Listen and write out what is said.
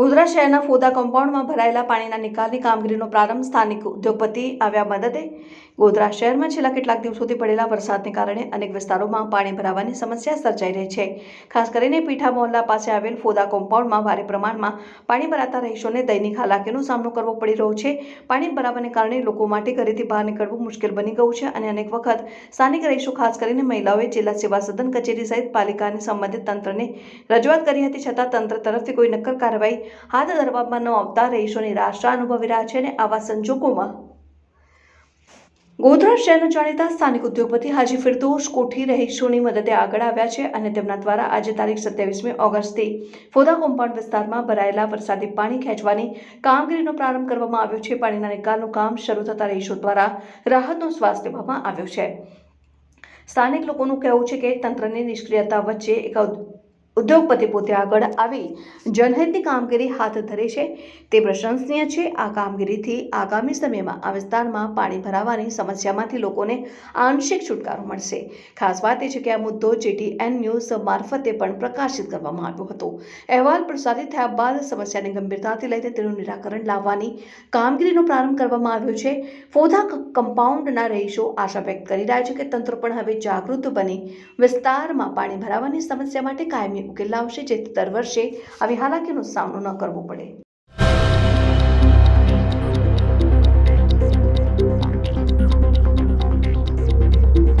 ગોધરા શહેરના ફોદા કમ્પાઉન્ડમાં ભરાયેલા પાણીના નિકાલની કામગીરીનો પ્રારંભ સ્થાનિક ઉદ્યોગપતિ આવ્યા મદદે. ગોધરા શહેરમાં છેલ્લા કેટલાક દિવસોથી પડેલા વરસાદને કારણે અનેક વિસ્તારોમાં પાણી ભરાવાની સમસ્યા સર્જાઈ રહી છે. ખાસ કરીને પીઠા મોહલ્લા પાસે આવેલ ફોદા કમ્પાઉન્ડમાં ભારે પ્રમાણમાં પાણી ભરાતા રહીશોને દૈનિક હાલાકીનો સામનો કરવો પડી રહ્યો છે. પાણી ભરાવાને કારણે લોકો માટે ઘરેથી બહાર નીકળવું મુશ્કેલ બની ગયું છે અને અનેક વખત સ્થાનિક રહીશો, ખાસ કરીને મહિલાઓએ જિલ્લા સેવા સદન કચેરી સહિત પાલિકાની સંબંધિત તંત્રને રજૂઆત કરી હતી. છતાં તંત્ર તરફથી કોઈ નક્કર કાર્યવાહી હાથ ધરવામાં ન આવતા રહીશો નિરાશા અનુભવી રહ્યા છે અને આવા સંજોગોમાં ગોધરા શહેરના જાણીતા સ્થાનિક ઉદ્યોગપતિ હાજી ફિરદોશ કોઠી રહીશોની મદદે આગળ આવ્યા છે અને તેમના દ્વારા આજે તારીખ સત્યાવીસમી ઓગસ્ટથી ફોદા કોમ્પાઉન્ડ વિસ્તારમાં ભરાયેલા વરસાદી પાણી ખેંચવાની કામગીરીનો પ્રારંભ કરવામાં આવ્યો છે. પાણીના નિકાલનું કામ શરૂ થતા રહીશો દ્વારા રાહતનો શ્વાસ લેવામાં આવ્યો છે. સ્થાનિક લોકોનું કહેવું છે કે તંત્રની નિષ્ક્રિયતા વચ્ચે એક ઉદ્યોગપતિ પોતે આગળ આવી જનહિતની કામગીરી હાથ ધરે છે. તે પ્રશંસનીય છે. આ કામગીરીથી આગામી સમયમાં આ વિસ્તારમાં પાણી ભરાવાની સમસ્યામાંથી લોકોને આંશિક છુટકારો મળશે. ખાસ વાત એ છે કે આ મુદ્દો જેટીએન ન્યૂઝ મારફતે પણ પ્રકાશિત કરવામાં આવ્યો હતો. અહેવાલ પ્રસારિત થયા બાદ સમસ્યાની ગંભીરતાથી લઈને તેનું નિરાકરણ લાવવાની કામગીરીનો પ્રારંભ કરવામાં આવ્યો છે. ફોધા કમ્પાઉન્ડના રહીશો આશા વ્યક્ત કરી રહ્યા છે કે તંત્ર પણ હવે જાગૃત બની વિસ્તારમાં પાણી ભરાવાની સમસ્યા માટે કાયમી ઉકેલ લાવશે જેથી દર વર્ષે આવી હાલાકીનો સામનો ન કરવો પડે.